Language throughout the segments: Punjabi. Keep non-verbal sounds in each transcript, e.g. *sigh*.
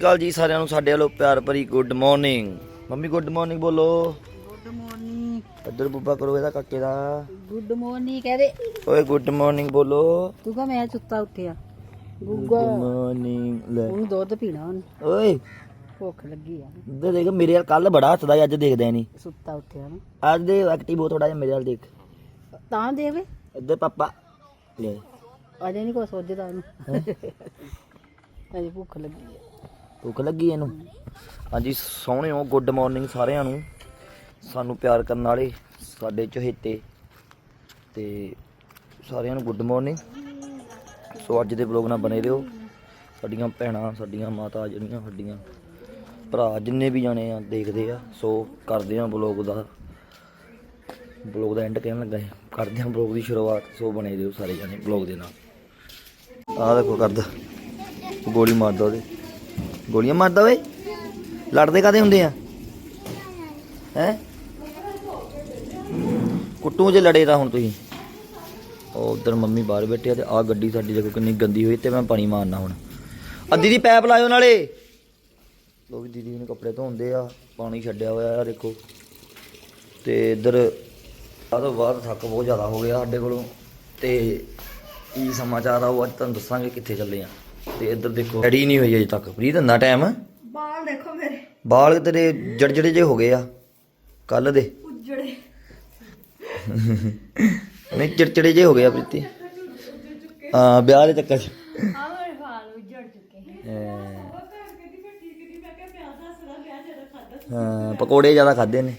ਕਾਲ ਜੀ ਸਾਰਿਆਂ ਨੂੰ ਸਾਡੇ ਵੱਲੋਂ ਪਿਆਰ ਭਰੀ good morning mummy good morning ਬੋਲੋ। ਗੁੱਡ ਮਾਰਨਿੰਗ ਇੱਧਰ ਬੁੱਬਾ ਕਰੋ ਇਹਦਾ ਕਾਕੇ ਦਾ। ਗੁੱਡ ਮਾਰਨਿੰਗ ਕਹਦੇ ਓਏ ਗੁੱਡ ਮਾਰਨਿੰਗ ਬੋਲੋ। ਤੂੰ ਕਹ ਮੈਂ ਸੁੱਤਾ ਉੱਠਿਆ। ਗੁੱਡ ਗੁੱਗਾ ਮਾਰਨਿੰਗ ਲੈ। ਉਹਨੂੰ ਦੁੱਧ ਪੀਣਾ ਉਹਨੇ। ਓਏ। ਭੁੱਖ ਲੱਗੀ ਆ। ਇੱਧਰ ਦੇਖ ਮੇਰੇ ਨਾਲ ਕੱਲ ਬੜਾ ਹੱਸਦਾ ਸੀ, ਅੱਜ ਦੇਖਦਾ ਨਹੀਂ ਸੁੱਤਾ ਉੱਠਿਆ ਨਾ ਅੱਜ ਦੇ ਐਕਟਿਵ ਹੋ ਥੋੜਾ ਜਿਹਾ ਮੇਰੇ ਨਾਲ ਦੇਖ। ਤਾਂ ਦੇਵੇ ਇੱਧਰ ਪਾਪਾ ਲੈ। ਅਜੇ ਨਹੀਂ ਕੋ ਸੋਚਦਾ ਉਹਨੂੰ। ਅਜੇ ਭੁੱਖ ਲੱਗੀ ਆ। ਭੁੱਖ ਲੱਗੀ ਇਹਨੂੰ। ਹਾਂਜੀ, ਸੋਹਣਿਓ ਗੁੱਡ ਮਾਰਨਿੰਗ ਸਾਰਿਆਂ ਨੂੰ। ਸਾਨੂੰ ਪਿਆਰ ਕਰਨ ਵਾਲੇ ਸਾਡੇ ਚਹੇਤੇ ਤੇ ਸਾਰਿਆਂ ਨੂੰ ਗੁੱਡ ਮਾਰਨਿੰਗ ਸੋ ਅੱਜ ਦੇ ਵਲੌਗ ਨਾਲ ਬਣੇ ਰਹੋ। ਸਾਡੀਆਂ ਭੈਣਾਂ, ਸਾਡੀਆਂ ਮਾਤਾ ਜਿਹੜੀਆਂ, ਸਾਡੀਆਂ ਭਰਾ ਜਿੰਨੇ ਵੀ ਜਾਣੇ ਆ, ਦੇਖਦੇ ਆ। ਸੋ ਕਰਦੇ ਆ ਵਲੌਗ ਦਾ ਵਲੌਗ ਦਾ ਐਂਡ ਕਹਿਣ ਲੱਗਾ ਕਰਦੇ ਆ ਵਲੌਗ ਦੀ ਸ਼ੁਰੂਆਤ। ਸੋ ਬਣੇ ਰਹੋ ਸਾਰੇ ਜਾਣੇ ਵਲੌਗ ਦੇ ਨਾਲ। ਆਹ ਦੇਖੋ ਕਰਦਾ। ਗੋਲੀ ਮਾਰਦਾ ਉਹਦੇ। ਗੋਲੀਆਂ ਮਾਰਦਾ ਓਏ? ਲੜਦੇ ਕਾਦੇ ਹੁੰਦੇ ਆ? ਹੈ? ਕੁੱਟੂ ਜੇ ਲੜੇ ਤਾਂ ਹੁਣ ਤੁਸੀਂ। ਉਹ ਉਧਰ ਮੰਮੀ ਬਾਹਰ ਬੈਠੇ ਆ ਤੇ ਆ ਗੱਡੀ ਸਾਡੀ ਦੇਖੋ ਕਿੰਨੀ ਗੰਦੀ ਹੋਈ ਤੇ ਮੈਂ ਪਾਣੀ ਮਾਰਨਾ ਹੁਣ। ਆ ਦੀਦੀ ਪੈਪ ਲਾਇਓ ਨਾਲੇ। ਲੋਕ ਦੀਦੀ ਨੇ ਕੱਪੜੇ ਧੋਂਦੇ ਆ, ਪਾਣੀ ਛੱਡਿਆ ਹੋਇਆ ਆ, ਦੇਖੋ। ਤੇ ਇੱਧਰ ਆ ਤੋਂ ਬਾਅਦ ਥੱਕ ਬਹੁਤ ਜ਼ਿਆਦਾ ਹੋ ਗਿਆ ਸਾਡੇ ਕੋਲੋਂ। ਤੇ ਕੀ ਸਮਾਚਾਰ ਆ ਉਹ ਅੱਜ ਤੁਹਾਨੂੰ ਦੱਸਾਂਗੇ ਕਿੱਥੇ ਚੱਲੇ ਆ। ਤੇ ਇੱਧਰ ਦੇਖੋ। ਰੈਡੀ ਨਹੀਂ ਹੋਈ ਅਜੇ ਤੱਕ। ਪ੍ਰੀਤ ਇੰਨਾ ਟਾਈਮ ਬਾਲ ਦੇਖੋ ਮੇਰੇ। ਬਾਲ ਤੇਰੇ ਜੜਜੜੇ ਜੇ ਹੋ ਗਏ ਆ। ਕੱਲ ਦੇ। ਉਜੜੇ। ਨਹੀਂ ਚਿੜਚਿੜੇ ਜੇ ਹੋ ਗਏ ਆ ਪ੍ਰੀਤੀ। ਹਾਂ ਵਿਆਹ ਦੇ ਚੱਕਰ ਚ। ਆ ਮੇਰੇ ਵਾਲ ਉਜੜ ਚੁੱਕੇ ਹਾਂ ਪਕੌੜੇ ਜ਼ਿਆਦਾ ਖਾਦੇ ਨੇ।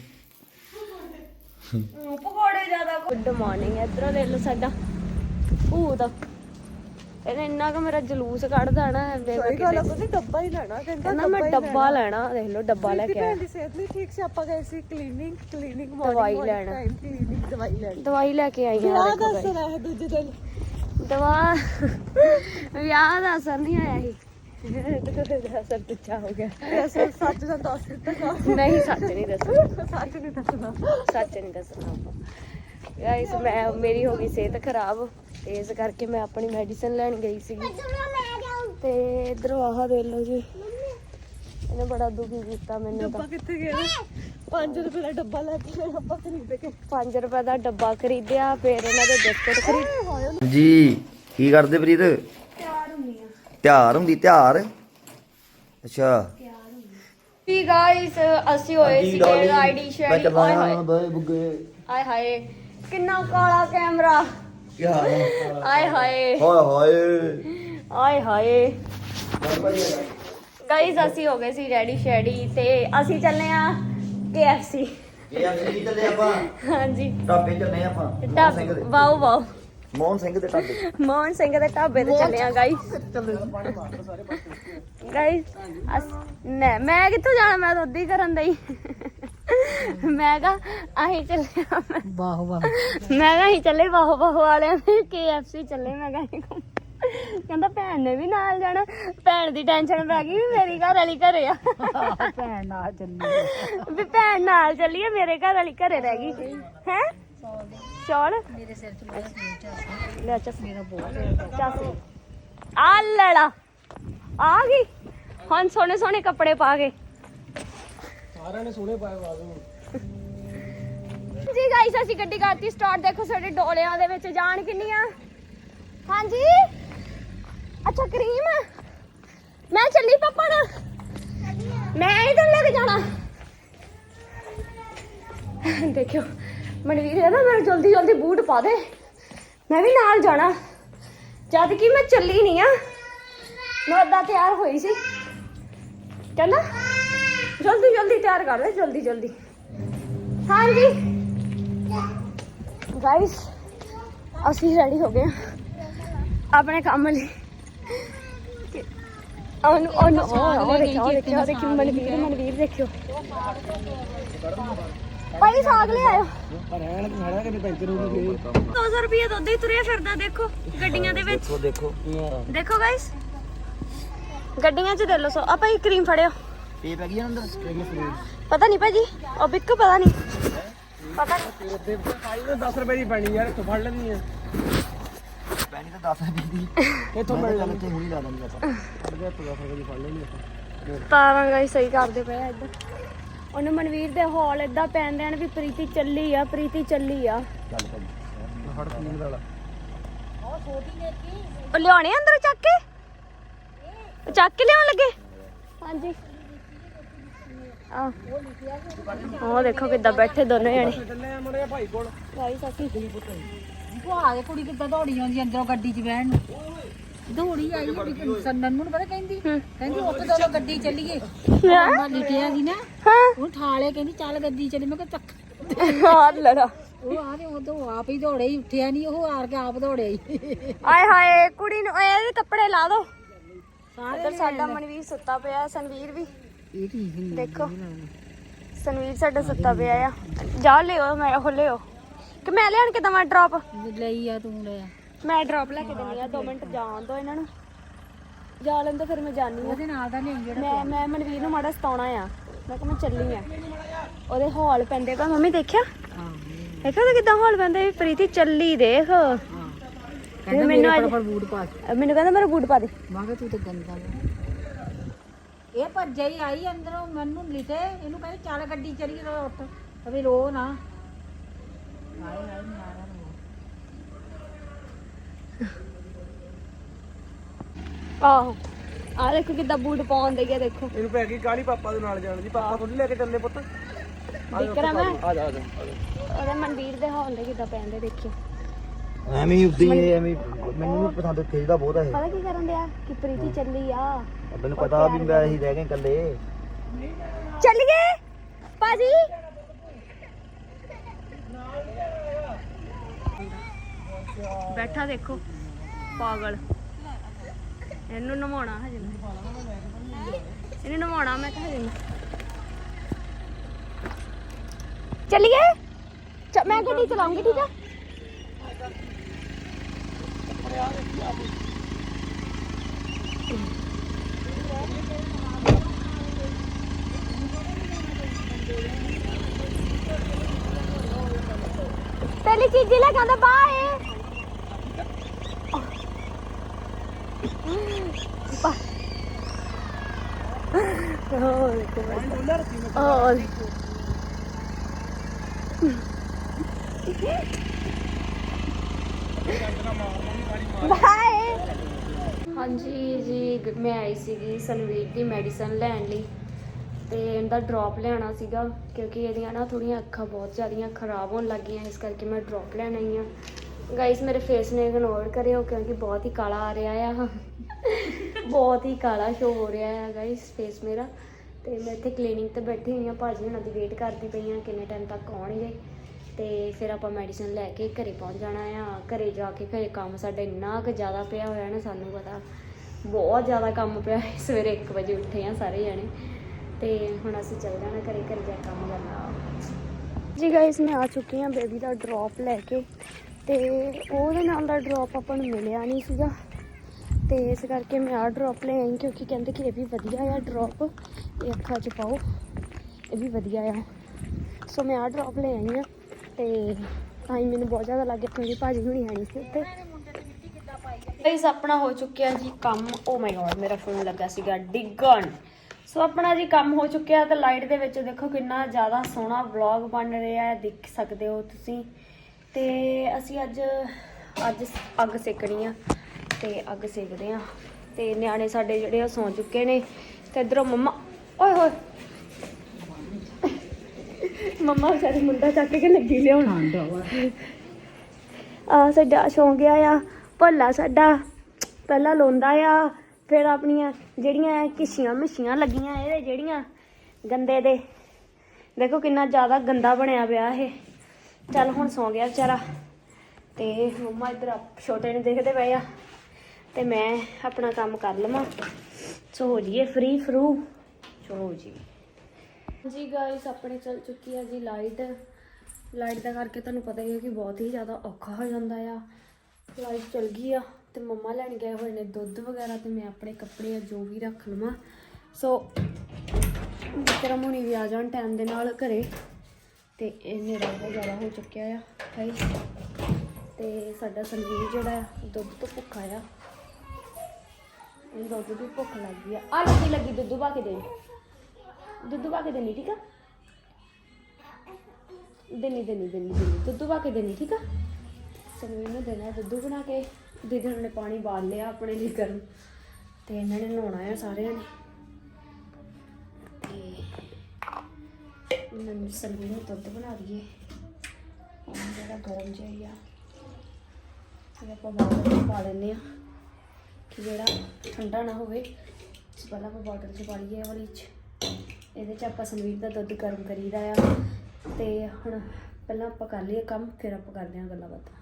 ਪਕੌੜੇ ਜ਼ਿਆਦਾ ਗੁੱਡ ਮਾਰਨਿੰਗ ਇਧਰੋਂ ਲੈ ਲਓ ਸਾਡਾ। ਭੂਤ ਇਹਨੇ ਇੰਨਾ ਕੁ ਮੇਰਾ ਜਲੂਸ ਕੱਢਦਾ ਨਾ ਵੇ ਮੈਂ ਕਿਤੇ ਤੁਸੀਂ ਡੱਬਾ ਹੀ ਲੈਣਾ ਕਹਿੰਦਾ ਮੈਂ ਡੱਬਾ ਲੈਣਾ। ਦੇਖ ਲਓ ਡੱਬਾ ਲੈ ਕੇ ਆਇਆ। ਦੀ ਸਿਹਤ ਲਈ ਠੀਕ ਸੀ ਆਪਾਂ ਗਏ ਸੀ ਕਲੀਨਿੰਗ ਕਲੀਨਿੰਗ ਦਵਾਈ ਲੈਣ। ਦਵਾਈ ਲੈਣ। ਦਵਾਈ ਲੈ ਕੇ ਆਈ ਆ ਦੇਖੋ ਗਾਇਸ ਹੈ ਦੂਜੇ ਦਿਨ। ਦਵਾ ਵਿਆਹ ਦਾ ਅਸਰ ਨਹੀਂ ਆਇਆ ਸੀ ਦਾ ਅਸਰ ਪਿੱਛਾ ਹੋ ਗਿਆ। ਅਸਲ ਸੱਚ ਦਾ ਦੱਸ ਦਿੱਤਾ। ਨਹੀਂ ਸੱਚ ਨਹੀਂ ਦੱਸਣਾ। ਸੱਚ ਨਹੀਂ ਦੱਸਣਾ। ਸੱਚ ਨਹੀਂ ਦੱਸਣਾ। ਗਾਇਸ ਮੈਂ ਮੇਰੀ ਹੋ ਗਈ ਸਿਹਤ ਖਰਾਬ। ਤੇ ਇਸ ਕਰਕੇ ਮੈਂ ਆਪਣੀ ਮੈਡੀਸਿਨ ਲੈਣ ਗਈ ਸੀਗੀ। ਤੇ ਇਧਰੋਂ ਆਹ ਦੇਖ ਲਓ ਜੀ। ਇਹਨੇ ਬੜਾ ਦੁਖੀ ਕੀਤਾ ਮੈਨੂੰ ਤਾਂ। ਡੱਬਾ ਕਿੱਥੇ ਗਿਆ 5 ਰੁਪਏ ਦਾ ਡੱਬਾ ਲੈ ਕੇ ਆਪਾਂ ਖਰੀਦ ਕੇ 5 ਰੁਪਏ ਦਾ ਡੱਬਾ ਖਰੀਦਿਆ ਫਿਰ ਇਹਨਾਂ ਦੇ ਬਿਸਕੁਟ ਖਰੀਦ ਜੀ ਕੀ ਕਰਦੇ ਪ੍ਰੀਤ? ਤਿਆਰ ਹੁੰਦੀ ਤਿਆਰ ਅੱਛਾ। ਜੀ ਗਾਇਸ ਅਸੀਂ ਹੋਏ ਸੀਗੇ ਆਈਡੀ ਸ਼ੇਅਰ ਹਾਏ। ਹਾਏ ਕਿੰਨਾ ਕਾਲਾ ਕੈਮਰਾ। ਕੀ ਹਾਲ ਹੈ। ਆਏ ਹਾਏ। ਹਾਏ ਹਾਏ। ਆਏ ਹਾਏ। ਗਾਇਸ ਅਸੀਂ ਹੋ ਗਏ ਸੀ ਰੈਡੀ ਸ਼ੈਡੀ ਤੇ ਅਸੀਂ ਚੱਲੇ ਆ KFC ਇਹ ਅਸੀਂ ਚੱਲੇ ਆਪਾਂ? ਹਾਂਜੀ। ਢਾਬੇ ਚੱਲੇ ਆਪਾਂ। ਮੋਹਨ ਸਿੰਘ ਦੇ। Wow wow. ਮੋਹਨ ਸਿੰਘ ਦੇ ਢਾਬੇ। ਮੋਹਨ ਸਿੰਘ ਦੇ ਢਾਬੇ ਤੇ ਚੱਲੇ ਆ ਗਾਇਸ ਗਾਇਸ ਮੈਂ ਮੈਂ ਕਿੱਥੋਂ ਜਾਣਾ? ਮੈਂ ਤਾਂ ਉੱਦੀ ਕਰਨ ਦਈ। ਮੈਂ ਕਹਾ ਅਸੀਂ ਚੱਲੇ ਆ। ਮੈਂ ਵਾਹ ਵਾਹ। ਮੈਂ ਕਿਹਾ ਅਸੀਂ ਚੱਲੇ ਬਾਹੋ ਬਾਹੋ ਵਾਲਿਆਂ ਦੇ KFC ਚੱਲੇ। ਮੈਂ ਕਿਹਾ ਅਸੀਂ ਘੁੰਮ- ਕਹਿੰਦਾ ਭੈਣ ਨੇ ਵੀ ਨਾਲ ਜਾਣਾ। ਭੈਣ ਦੀ ਟੈਨਸ਼ਨ ਪੈ ਗਈ ਵੀ ਮੇਰੀ ਘਰ ਵਾਲੀ ਘਰੇ ਆ। *laughs* ਭੈਣ ਨਾਲ ਚੱਲੀ ਵੀ ਭੈਣ ਨਾਲ ਚੱਲੀ ਆ ਮੇਰੇ ਘਰ ਵਾਲੀ ਘਰੇ ਰਹਿ ਗਈ। ਹੈ? ਚੌਲ ਮੇਰੇ ਸਿਰ ਚ ਲੈ ਚੱਸ। ਮੇਰਾ ਬਹੁਤ ਚੱਸ। ਆ ਲੜਾ ਆ ਗਈ। ਹੁਣ ਸੋਹਣੇ ਸੋਹਣੇ ਕੱਪੜੇ ਪਾ ਕੇ। ਸਾਰਿਆਂ ਨੇ ਸੋਹਣੇ ਪਾਏ ਬਾਜ਼ੂ ਜੀ ਗਾਇਸ ਅਸੀਂ ਗੱਡੀ ਕਰਤੀ ਸਟਾਰਟ ਦੇਖੋ ਸਾਡੇ ਡੋਲਿਆਂ ਦੇ ਵਿੱਚ ਜਾਣ ਕਿੰਨੀਆਂ। ਹਾਂਜੀ? ਅੱਛਾ, ਕਰੀਮ? ਮੈਂ ਚੱਲੀ ਪਾਪਾ ਨਾਲ। ਮੈਂ ਇਧਰ ਲੈ ਕੇ ਜਾਣਾ। ਦੇਖਿਓ, ਮਨਵੀਰ ਕਹਿੰਦਾ ਮੇਰੇ ਜਲਦੀ ਜਲਦੀ ਬੂਟ ਪਾ ਦੇ। ਮੈਂ ਵੀ ਨਾਲ ਜਾਣਾ। ਜਦ ਕਿ ਮੈਂ ਚੱਲੀ ਨਹੀਂ ਆ। ਮੈਂ ਉਦਾਂ ਤਿਆਰ ਹੋਈ ਸੀ। ਕਹਿੰਦਾ ਜਲਦੀ ਜਲਦੀ ਤਿਆਰ ਕਰ ਲੈ ਜਲਦੀ ਜਲਦੀ। ਹਾਂਜੀ। ਗਾਇਸ ਅਸੀਂ ਰੈਡੀ ਹੋ ਗਏ ਆਪਣੇ ਕੰਮ ਲਈ। ਉਹਨੂੰ ਉਹਨੂੰ ਉਹ ਦੇਖਿਓ ਦੇਖਿਓ ਦੇਖਿਓ ਮਨਵੀਰ ਮਨਵੀਰ ਦੇਖਿਓ। ਭਾਈ ਸਾਗ ਲੈ ਆਇਓ। ਰਹਿਣ ਤੇ ਖੜਾ ਕਿ ਪੈਂਚਰ ਹੋ ਗਈ 200 ਰੁਪਏ ਦੁੱਧ ਹੀ ਤੁਰਿਆ ਫਿਰਦਾ ਦੇਖੋ ਗੱਡੀਆਂ ਦੇ ਵਿੱਚ। ਦੇਖੋ ਦੇਖੋ। ਦੇਖੋ ਗਾਇਸ ਗੱਡੀਆਂ 'ਚ ਦੇ ਲੋ ਸੋ। ਆਪਾਂ ਹੀ ਕਰੀਮ ਫੜਿਓ। ਇਹ ਪੈ ਗਈ ਅੰਦਰ? ਪਤਾ ਨਹੀਂ ਭਾਜੀ ਉਹ ਬਿੱਕ ਪਤਾ ਨਹੀਂ। ਪਤਾ ਨਹੀਂ। ਤੇ ਪਾਈ ਤਾਂ 10 ਰੁਪਏ ਦੀ ਪੈਣੀ ਯਾਰ ਇੱਥੋਂ ਫੜ ਲੈਣੀ ਹੈ ਪੈਣੀ ਤਾਂ 10 ਰੁਪਏ ਦੀ। ਇੱਥੋਂ ਮਿਲ ਚੱਲ ਇੱਥੇ ਹੁਣੀ ਲਾ ਦਾਂਗੇ ਆਪਾਂ। ਜਾਂਦੀ 10 ਰੁਪਏ ਦੀ ਫੜ ਲੈਣੀ ਆਪਾਂ ਤਾਰਾਂ ਗਾਈ ਸਹੀ ਕਰਦੇ ਪਏ ਆ ਇੱਧਰ। ਉਹਨੂੰ ਮਨਵੀਰ ਦੇ ਹਾਲ ਇਦਾਂ ਪੈਂਦੇ ਹਨ ਵੀ ਪ੍ਰੀਤੀ ਚੱਲੀ ਆ ਪ੍ਰੀਤੀ ਚੱਲੀ ਆ। ਚੱਲ ਭਾਈ। ਹੜ ਪੀਣ ਵਾਲਾ। ਉਹ ਲਿਆਉਣੇ ਅੰਦਰੋਂ ਚੱਕ ਕੇ? ਉਹ ਚੱਕ ਕੇ ਲਿਆਉਣ ਲੱਗੇ? ਹਾਂਜੀ। ਉਹ ਦੇਖੋ ਕਿੱਦਾਂ ਬੈਠੇ ਦੋਨੇ ਜਣੇ। ਭਾਈ ਦੇ ਕੁੜੀ ਕਿੱਦਾਂ ਦੌੜੀ ਆਉਂਦੀ ਅੰਦਰੋਂ ਗੱਡੀ 'ਚ ਬਹਿਣ ਨੂੰ। ਦੌੜੀ ਆਈ ਵੀ ਸੰਨਨ ਨੂੰ ਪਤਾ ਕਹਿੰਦੀ। ਕਹਿੰਦੀ ਉੱਥੇ ਤੋਂ ਗੱਡੀ ਚੱਲੀਏ। ਮੈਂ ਲਿਟਿਆ ਸੀ ਨਾ। ਹਾਂ। ਉਹ ਠਾਲੇ ਕਹਿੰਦੀ ਚੱਲ ਗੱਡੀ ਚੱਲੀ। ਮੈਂ ਕਿਹਾ ਚੱਕ। ਹਾਂ ਲੜਾ ਉਹ ਆ ਤੇ ਉਹ ਤੋਂ ਆਪ ਹੀ ਦੌੜੇ ਹੀ ਉੱਠਿਆ ਨਹੀਂ ਉਹ ਹਾਰ ਕੇ ਆਪ ਦੌੜਿਆ ਹੀ ਆਏ ਹਾਏ ਕੁੜੀ ਨੂੰ ਇਹਦੇ ਕੱਪੜੇ ਲਾ ਦੋ। ਸਾਰੇ ਸਾਡਾ ਮਨਵੀਰ ਸੁੱਤਾ ਪਿਆ ਸਨਵੀਰ ਵੀ। ਇਹ ਠੀਕ ਨਹੀਂ ਦੇਖੋ। ਸਨਵੀਰ ਸਾਡਾ ਸੁੱਤਾ ਪਿਆ ਆ। ਜਾ ਲਿਓ ਮੈਂ ਉਹ ਲਿਓ। ਕਿ ਮੈਂ ਲਿਆਣ ਕੇ ਦਵਾਂ ਡ੍ਰੌਪ ਲਈ ਆ ਤੂੰ ਲੈ ਮੈਂ ਡ੍ਰੌਪ ਲੈ ਕੇ ਦਿੰਨੀ ਆ 2 ਮਿੰਟ ਜਾਣ ਦੋ ਇਹਨਾਂ ਨੂੰ। ਜਾ ਲੈਂਦੇ ਫਿਰ ਮੈਂ ਜਾਣੀ ਆ। ਉਹਦੇ ਨਾਲ ਦਾ ਨਹੀਂ ਜਿਹੜਾ ਮੈਂ ਮੈਂ ਮਨਵੀਰ ਨੂੰ ਮਾੜਾ ਸਤਾਉਣਾ ਆ। ਮੈਂ ਕਿਹਾ ਮੈਂ ਚੱਲੀ ਆ। ਉਹਦੇ ਹੌਲ ਪੈਂਦੇ ਪਾ ਮੰਮੀ ਦੇਖਿਆ? ਹਾਂ। ਦੇਖਿਆ ਤੇ ਕਿਦਾਂ ਹੌਲ ਪੈਂਦੇ ਪ੍ਰੀਤੀ ਚੱਲੀ ਦੇਖ। ਹਾਂ। ਕਹਿੰਦਾ ਮੈਨੂੰ ਬੂਟ ਪਾ। ਮੈਨੂੰ ਕਹਿੰਦਾ ਮੇਰਾ ਬੂਟ ਪਾ ਦੇ। ਮੈਂ ਕਿਹਾ ਤੂੰ ਤੇ ਗੰਦਾ। ਇਹ ਭੱਜਿਆ ਹੀ ਆਈ ਅੰਦਰੋਂ ਮੈਨੂੰ ਲਿਟੇ ਇਹਨੂੰ ਕਹਿੰਦੇ ਚੱਲ ਗੱਡੀ ਚਲੀਏ ਤਾਂ ਉੱਠ। ਅਬੇ ਰੋ ਨਾ। ਹਾਏ ਹਾਏ ਮਾਰਾ ਰੋ। ਆਹੋ। ਆ ਦੇਖੋ ਕਿਦਾਂ ਬੂਟ ਪਾਉਣ ਦੇ ਗਿਆ ਦੇਖੋ। ਇਹਨੂੰ ਪੈ ਗਈ ਕਾਲੀ ਪਾਪਾ ਦੇ ਨਾਲ ਜਾਣ ਦੀ। ਪਾਪਾ ਥੋੜੀ ਲੈ ਕੇ ਚੱਲੇ ਪੁੱਤ। ਵਿਕਰਮ ਹੈ? ਆ ਜਾ ਆ ਜਾ ਉਹਦੇ ਮਨਵੀਰ ਦੇ ਹੌਲ ਦੇ ਕਿਦਾਂ ਪੈਂਦੇ ਦੇਖਿਓ। ਐਵੇਂ ਹੀ ਉੱਦੀ ਐਵੇਂ ਮੈਨੂੰ ਵੀ ਪਸੰਦ ਖੇਡਦਾ ਬਹੁਤ ਹੈ ਪਤਾ ਕੀ ਕਰਨ ਡਿਆ? ਕਿ ਪ੍ਰੀਤੀ ਚੱਲੀ ਆ। ਮੈਨੂੰ ਪਤਾ ਵੀ ਮੈਂ ਅਸੀਂ ਰਹਿ ਗਏ ਇਕੱਲੇ। ਚੱਲੀਏ ਭਾਜੀ? ਬੈਠਾ ਦੇਖੋ ਪਾਗਲ। ਇਹਨੂੰ ਨਵਾਉਣਾ ਹਜੇ ਇਹਨੂੰ ਨਵਾਉਣਾ ਮੈਂ ਕਿਹਾ ਹਜੇ ਚੱਲੀਏ? ਮੈਂ ਗੱਡੀ ਚਲਾਉਂਗੀ ਠੀਕ ਆ? ਪਹਿਲੀ ਚੀਜ਼ ਲੈ ਕੇ ਆਂਦਾ ਬਾਏ Oh, ਬਾਏ ਹਾਂਜੀ ਜੀ ਮੈਂ ਆਈ ਸੀਗੀ ਸਨਵੀਰ ਦੀ ਮੈਡੀਸਨ ਲੈਣ ਲਈ ਤੇ ਇਹਦਾ ਡ੍ਰੌਪ ਲੈਣਾ ਸੀਗਾ ਕਿਉਂਕਿ ਇਹਦੀਆਂ ਨਾ ਥੋੜੀਆਂ ਅੱਖਾਂ ਬਹੁਤ ਜ਼ਿਆਦੀਆਂ ਖਰਾਬ ਹੋਣ ਲੱਗੀਆਂ, ਇਸ ਕਰਕੇ ਮੈਂ ਡ੍ਰੌਪ ਲੈਣ ਆਈ ਆ ਗਾਇਸ ਮੇਰੇ ਫੇਸ ਨੇ ਇਗਨੋਰ ਕਰਿਓ ਕਿਉਂਕਿ ਬਹੁਤ ਹੀ ਕਾਲਾ ਆ ਰਿਹਾ ਆ। ਬਹੁਤ ਹੀ ਕਾਲਾ ਸ਼ੋ ਹੋ ਰਿਹਾ ਆ ਗਾਇਸ ਫੇਸ ਮੇਰਾ। ਤੇ ਮੈਂ ਇੱਥੇ ਕਲੀਨਿਕ ਤੇ ਬੈਠੀ ਹੋਈ ਆ ਭਾਜੀ ਉਹਨਾਂ ਦੀ ਵੇਟ ਕਰਦੀ ਪਈ ਆ ਕਿੰਨੇ ਟਾਈਮ ਤੱਕ ਆਉਣਗੇ। ਤੇ ਫਿਰ ਆਪਾਂ ਮੈਡੀਸਨ ਲੈ ਕੇ ਘਰੇ ਪਹੁੰਚ ਜਾਣਾ ਆ। ਘਰੇ ਜਾ ਕੇ ਫਿਰ ਕੰਮ ਸਾਡਾ ਇੰਨਾ ਕੁ ਜ਼ਿਆਦਾ ਪਿਆ ਹੋਇਆ ਨਾ, ਸਾਨੂੰ ਪਤਾ ਬਹੁਤ ਜ਼ਿਆਦਾ ਕੰਮ ਪਿਆ ਸਵੇਰੇ 1 ਵਜੇ ਉੱਠੇ ਆ ਸਾਰੇ ਜਣੇ। ਤੇ ਹੁਣ ਅਸੀਂ ਚੱਲ ਜਾਣਾ ਘਰੇ ਘਰੇ ਜਾ ਕੇ ਕੰਮ ਕਰਨਾ। ਜੀ ਗਾਇਸ ਮੈਂ ਆ ਚੁੱਕੀ ਹਾਂ ਬੇਬੀ ਦਾ ਡ੍ਰੌਪ ਲੈ ਕੇ। ਤੇ ਉਹਦੇ ਨਾਲ ਦਾ ਡ੍ਰੌਪ ਆਪਾਂ ਨੂੰ ਮਿਲਿਆ ਨਹੀਂ ਸੀਗਾ। ਤੇ ਇਸ ਕਰਕੇ ਮੈਂ ਆ ਡ੍ਰੌਪ ਲੈ ਆਈ ਕਿਉਂਕਿ ਕਹਿੰਦੇ ਕਿ ਇਹ ਵੀ ਵਧੀਆ ਆ ਡ੍ਰੌਪ ਇਹ ਅੱਖਾਂ 'ਚ ਪਾਓ, ਇਹ ਵੀ ਵਧੀਆ ਆ। ਸੋ ਮੈਂ ਆ ਡ੍ਰੌਪ ਲੈ ਆਈ ਆ। ਤੇ ਹੀ ਮੈਨੂੰ ਬਹੁਤ ਜ਼ਿਆਦਾ ਲੱਗ ਗਿਆ ਕਿਉਂਕਿ ਭਾਜੀ ਹੁਣੀ ਹੈ ਸੀ ਉੱਤੇ ਗਾਇਸ ਆਪਣਾ ਹੋ ਚੁੱਕਿਆ ਜੀ ਕੰਮ। ਓ ਮਾਈ ਗॉड ਮੇਰਾ ਫੋਨ ਲੱਗਾ ਸੀਗਾ ਡਿੱਗਣ। ਸੋ ਆਪਣਾ ਜੀ ਕੰਮ ਹੋ ਚੁੱਕਿਆ ਤੇ ਲਾਈਟ ਦੇ ਵਿੱਚ ਦੇਖੋ ਕਿੰਨਾ ਜ਼ਿਆਦਾ ਸੋਹਣਾ ਵਲੌਗ ਬਣ ਰਿਹਾ ਹੈ, ਦੇਖ ਸਕਦੇ ਹੋ ਤੁਸੀਂ। ਤੇ ਅਸੀਂ ਅੱਜ ਅੱਜ ਅੱਗ ਸੇਕਣੀ ਆ ਤੇ ਅੱਗ ਸੇਕਦੇ ਆ। ਤੇ ਨਿਆਣੇ ਸਾਡੇ ਜਿਹੜੇ ਉਹ ਸੌਂ ਚੁੱਕੇ ਨੇ ਤੇ ਇਧਰੋਂ ਮੰਮਾ, ਓਏ ਹੋਏ ਮੰਮਾ ਵਿਚਾਰੀ ਮੁੰਡਾ ਚੱਕ ਕੇ ਲੱਗੀ ਲਿਆਉਣ। ਆ ਸਾਡਾ ਸੌਂ ਗਿਆ ਆ, ਭੱਲਾ ਸਾਡਾ। ਪਹਿਲਾਂ ਲੋਂਦਾ ਆ, ਫਿਰ ਆਪਣੀਆਂ ਜਿਹੜੀਆਂ ਕਿਸ਼ੀਆਂ ਮਿਸ਼ੀਆਂ ਲੱਗੀਆਂ ਇਹਦੇ ਜਿਹੜੀਆਂ ਗੰਦੇ ਦੇ। ਦੇਖੋ ਕਿੰਨਾ ਜ਼ਿਆਦਾ ਗੰਦਾ ਬਣਿਆ ਪਿਆ ਇਹ। ਚੱਲ ਹੁਣ ਸੌਂ ਗਿਆ ਵਿਚਾਰਾ। ਤੇ ਮੰਮਾ ਇੱਧਰ ਆਪ- ਛੋਟੇ ਨੂੰ ਦੇਖਦੇ ਪਏ ਆ। ਤੇ ਮੈਂ ਆਪਣਾ ਕੰਮ ਕਰ ਲਵਾਂ। ਸੋ ਹੋ ਜੀਏ ਫ੍ਰੀ ਫਰੂ ਚਲੋ ਜੀ ਜੀ ਗਾਇਸ ਆਪਣੇ ਚੱਲ ਚੁੱਕੀ ਆ ਜੀ ਲਾਈਟ ਲਾਈਟ ਦਾ ਕਰਕੇ ਤੁਹਾਨੂੰ ਪਤਾ ਹੀ ਹੈ ਕਿ ਬਹੁਤ ਹੀ ਜ਼ਿਆਦਾ ਔਖਾ ਹੋ ਜਾਂਦਾ ਆ। ਲਾਈਟ ਚਲ ਗਈ ਆ ਤੇ ਮੰਮਾ ਲੈਣ ਗਏ ਹੋਏ ਨੇ ਦੁੱਧ ਵਗੈਰਾ ਤੇ ਮੈਂ ਆਪਣੇ ਕੱਪੜੇ ਆ ਜੋ ਵੀ ਰੱਖ ਲਵਾਂ। ਸੋ ਵਿਕਰਮ ਹੁਣੀ ਵੀ ਆ ਜਾਣ ਟਾਈਮ ਦੇ ਨਾਲ ਘਰੇ ਤੇ ਇਹ ਹਨੇਰਾ ਬਹੁਤ ਜ਼ਿਆਦਾ ਹੋ ਚੁੱਕਿਆ ਆ ਗਾਇਸ ਤੇ ਸਾਡਾ ਸੰਜੀਵ ਜਿਹੜਾ ਆ, ਦੁੱਧ ਤੋਂ ਭੁੱਖਾ ਆ। ਇਹ ਦੁੱਧ ਦੀ ਭੁੱਖ ਲੱਗ ਗਈ ਆ। ਆ ਲੱਗੀ ਲੱਗੀ ਦੁੱਧ ਪਾ ਕੇ ਦੇਣੀ ਦੁੱਧ ਪਾ ਕੇ ਦੇਣੀ ਠੀਕ ਆ? ਦੇਣੀ ਦੇਣੀ ਦੇਣੀ ਦੇਣੀ ਦੁੱਧ ਪਾ ਕੇ ਦੇਣੀ ਠੀਕ ਆ? ਸਨਵੀਰ ਨੂੰ ਦੇਣਾ ਦੁੱਧ ਬਣਾ ਕੇ। ਦੀਦੀ ਨੇ ਪਾਣੀ ਬਾਲ ਲਿਆ ਆਪਣੇ ਲਈ ਗਰਮ। ਤੇ ਇਹਨਾਂ ਨੇ ਨਹਾਉਣਾ ਹੈ ਸਾਰਿਆਂ ਨੇ। ਤੇ ਮੈਨੂੰ ਸਨਵੀਰ ਨੂੰ ਦੁੱਧ ਬਣਾ ਦਈਏ। ਹੁਣ ਜਿਹੜਾ ਗਰਮ ਜਿਹਾ ਆ। ਇਹ ਆਪਾਂ ਬਾਟਲ 'ਚ ਪਾ ਲੈਂਦੇ ਆ ਕਿ ਜਿਹੜਾ ਠੰਡਾ ਨਾ ਹੋਵੇ। ਪਹਿਲਾਂ ਆਪਾਂ ਬਾਟਲ 'ਚ ਪਾ ਲਈਏ ਇਹ ਵਾਲੀ 'ਚ। ਇਹਦੇ 'ਚ ਆਪਾਂ ਸੰਵੀਰ ਦਾ ਦੁੱਧ ਗਰਮ ਕਰੀਦਾ ਆ। ਤੇ ਹੁਣ ਪਹਿਲਾਂ ਆਪਾਂ ਕਰ ਲਈਏ ਕੰਮ, ਫਿਰ ਆਪਾਂ ਕਰਦੇ ਹਾਂ ਗੱਲਾਂ ਬਾਤਾਂ।